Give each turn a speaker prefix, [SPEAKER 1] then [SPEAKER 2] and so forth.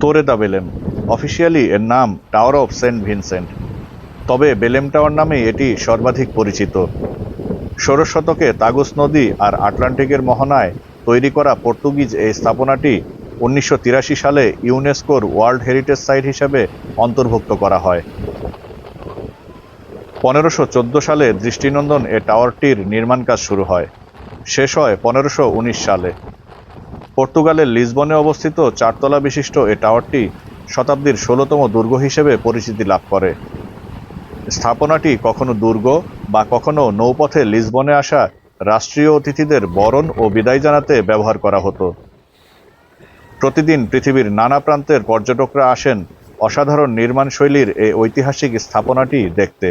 [SPEAKER 1] তোরে দা Belém. Officially এর নাম টাওয়ার অফ সেন্ট ভিনসেন্ট তবে বেলেম টাওয়ার নামেই এটি সর্বাধিক পরিচিত। ষোড়শ শতকে তাগুস নদী আর আটলান্টিকের মোহনায় তৈরি করা পর্তুগিজ এই স্থাপনাটি উনিশশো তিরাশি সালে ইউনেস্কোর ওয়ার্ল্ড হেরিটেজ সাইট হিসেবে অন্তর্ভুক্ত করা হয়। পনেরোশো সালে দৃষ্টিনন্দন এ টাওয়ারটির নির্মাণ কাজ শুরু হয়। শেষ হয় পনেরোশো সালে। পর্তুগালের লিসবনে অবস্থিত চারতলা বিশিষ্ট এ টাওয়ারটি শতাব্দীর ষোলোতম দুর্গ হিসেবে পরিচিতি লাভ করে। স্থাপনাটি কখনো দুর্গ বা কখনো নৌপথে লিসবনে আসা রাষ্ট্রীয় অতিথিদের বরণ ও বিদায় জানাতে ব্যবহার করা হতো। প্রতিদিন পৃথিবীর নানা প্রান্তের পর্যটকরা আসেন অসাধারণ নির্মাণ শৈলীর এই ঐতিহাসিক স্থাপনাটি দেখতে।